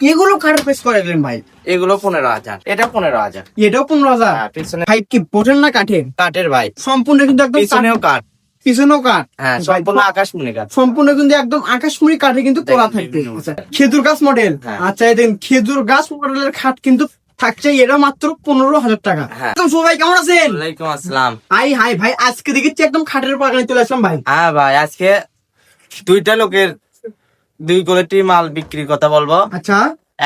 এগুলো কার প্রেস করে দিলেন ভাই? এগুলো পনেরো হাজার। এটা পনেরো হাজার। এটাও পনেরো হাজার? হ্যাঁ পিছনে ভাই কি বোটের না কাঠের? কাঠের ভাই। সম্পূর্ণ কিন্তু একদম পিছনেও কাঠ। পিছনেও কাঠ? হ্যাঁ সম্পূর্ণ আকাশমণি কাঠ। সম্পূর্ণ কিন্তু একদম আকাশমণি কাঠে কিন্তু করা থাকবে। খেজুর গাছ মডেল হ্যাঁ। আচ্ছা দেখেন খেজুর গাছ মডেলের খাট কিন্তু থাকছে এটা মাত্র পনেরো হাজার টাকা। হ্যাঁ। একদম সবাই কেমন আছেন? ওয়ালাইকুম আসসালাম। হাই হাই ভাই আজকে দেখেছি একদম খাটের বাগানে চলে আসলাম ভাই। হ্যাঁ ভাই আজকে দুইটা লোকের দুই কোয়ালিটি মাল বিক্রির কথা বলব। আচ্ছা।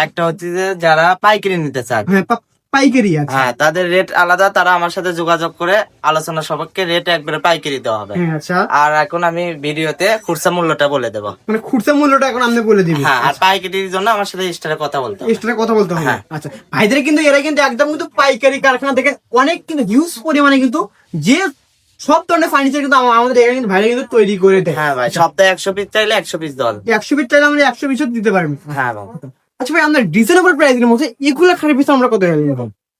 একটা হচ্ছে যে যারা পাইকারি নিতে চান। হ্যাঁ পাইকারি হ্যাঁ তাদের রেট আলাদা তারা আমার সাথে যোগাযোগ করে আলোচনা সবাইকে রেট একবারে পাইকারি দেওয়া হবে। হ্যাঁ আচ্ছা। আর এখন আমি ভিডিওতে খুরসা মূল্যটা বলে দেবো। মানে খুচরা মূল্যটা এখন আপনি বলে দিবেন। হ্যাঁ আর পাইকারির জন্য আমার সাথে স্টারে কথা বলতে হবে। এক্সট্রা কথা বলতে হবে। হ্যাঁ। আচ্ছা ভাইদের কিন্তু এরা কিন্তু একদম কিন্তু পাইকারি কারখানা থেকে অনেক কিন্তু হিউজ পরিমাণে কিন্তু যে সব ধরনের ফার্নিচার কিন্তু আমাদের এখানে কিন্তু ভাইরা কিন্তু তৈরি করে দেয়। হ্যাঁ ভাই সপ্তাহে একশো পিস চাইলে একশো পিস দল। একশো পিস চাইলে আমরা একশো পিসও দিতে পারব হ্যাঁ ভাই। আচ্ছা ভাই আমরা রিজনেবল প্রাইসের মধ্যে এগুলো খারাপ পিস আমরা কত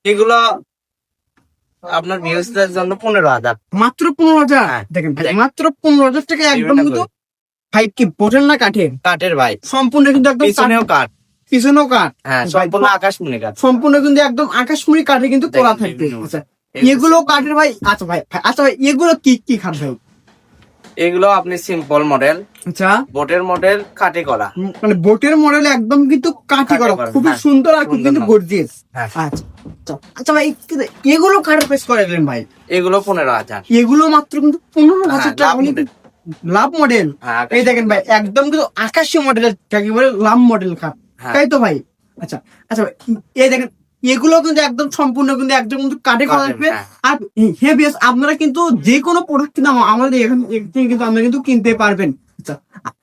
এগুলো আপনার ভিউজদের জন্য পনেরো হাজার। মাত্র পনেরো হাজার? হ্যাঁ। দেখেন মাত্র পনেরো হাজার টাকা একদম কিন্তু ভাই কি বোটের না কাঠের? কাঠের ভাই। সম্পূর্ণ কিন্তু একদম পিছনেও কাঠ। পিছনেও কাঠ। হ্যাঁ সম্পূর্ণ আকাশমণি কাঠ। সম্পূর্ণ কিন্তু একদম আকাশমণি কাঠে কিন্তু করা থাকবে। এগুলো কাঠের ভাই আচ্ছা ভাই আচ্ছা ভাই এগুলো কি কি খাট ভাই? এগুলো আপনি সিম্পল মডেল আচ্ছা। বোটের মডেল কাটে করা। মানে বোটের মডেল একদম কিন্তু কাঠি করা খুবই হ্যাঁ। সুন্দর আর খুব কিন্তু গর্জিয়াস। আচ্ছা আচ্ছা, ভাই এগুলো কাঠের প্রেস করে দিলেন ভাই? এগুলো পনেরো হাজার। এগুলো মাত্র কিন্তু পনেরো হাজার হ্যাঁ, টাকা লাভ মডেল হ্যাঁ এই দেখেন ভাই একদম কিন্তু আকাশী মডেলের যাকে বলে লাভ মডেল হ্যাঁ। তাই তো ভাই? আচ্ছা আচ্ছা ভাই, এই দেখেন এগুলো কিন্তু একদম সম্পূর্ণ কিন্তু একদম কিন্তু কাটে করা থাকবে। হ্যাঁ। আর বিয়াস আপনারা কিন্তু যে কোনো প্রোডাক্ট কিন্তু আমাদের এখান থেকে কিন্তু আপনারা কিন্তু কিনতে পারবেন। আচ্ছা।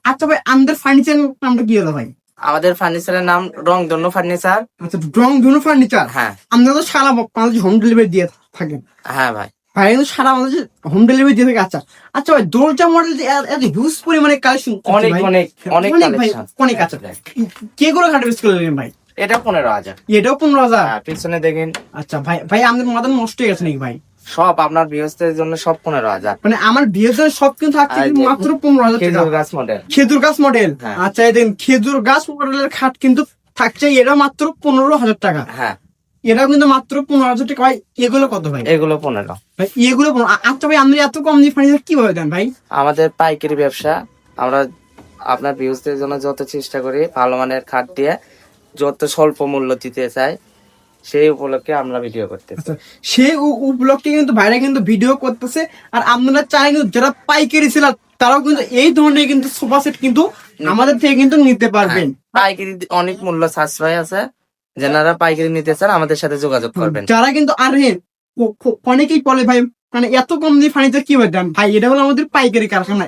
আচ্ছা ভাই আমাদের ফার্নিচার নামটা কি হলো ভাই? আমাদের ফার্নিচারের নাম রংধনু ফার্নিচার আচ্ছা রং ধনু ফার্নিচার হ্যাঁ। আমরা তো সারা বাংলাদেশ হোম ডেলিভারি দিয়ে থাকেন। হ্যাঁ ভাই। ভাই কিন্তু সারা বাংলাদেশ হোম ডেলিভারি দিয়ে থাকে আচ্ছা। আচ্ছা ভাই দরজা মডেল এত হিউজ পরিমাণে কালেকশন অনেক অনেক অনেক অনেক আছে কে করে বেশ করে ভাই? এটা পনেরো হাজার। এটাও পনেরো হাজার? হ্যাঁ পিছনে দেখেন। আচ্ছা ভাই ভাই আমাদের মাথা নষ্ট হয়ে গেছে নাকি ভাই? সব আপনার ভিউজদের জন্য সব পনেরো হাজার। মানে আমার জন্য সব কিন্তু থাকছে মাত্র পনেরো হাজার টাকা। খেজুর গাছ মডেল খেজুর গাছ মডেল হ্যাঁ। আচ্ছা এই দেখেন খেজুর গাছ মডেলের খাট কিন্তু থাকছে এটা মাত্র পনেরো হাজার টাকা। হ্যাঁ। এটাও কিন্তু মাত্র পনেরো হাজার টাকা। ভাই এগুলো কত ভাই? এগুলো পনেরো। ভাই এগুলো পনেরো- আচ্ছা ভাই আপনি এত কম দিয়ে ফার্নিচার কীভাবে দেন ভাই? আমাদের পাইকারি ব্যবসা আমরা আপনার ভিউজদের জন্য যত চেষ্টা করি ভালো মানের খাট দিয়ে যত স্বল্প মূল্য দিতে চাই সেই উপলক্ষে আমরা ভিডিও করতে আচ্ছা সেই উপলক্ষে কিন্তু ভাইরা কিন্তু ভিডিও করতেছে আর আপনারা চাই কিন্তু যারা পাইকারি ছিল তারাও কিন্তু এই ধরনের কিন্তু সোফা সেট কিন্তু আমাদের থেকে কিন্তু নিতে পারবেন। পাইকারি অনেক মূল্য সাশ্রয় আছে। যারা পাইকারি নিতে চান আমাদের সাথে যোগাযোগ করবেন। যারা কিন্তু আর হ্যাঁ অনেকেই বলে ভাই মানে এত কম দিয়ে ফার্নিচার কি দেন? ভাই এটা হলো আমাদের পাইকারি কারখানা।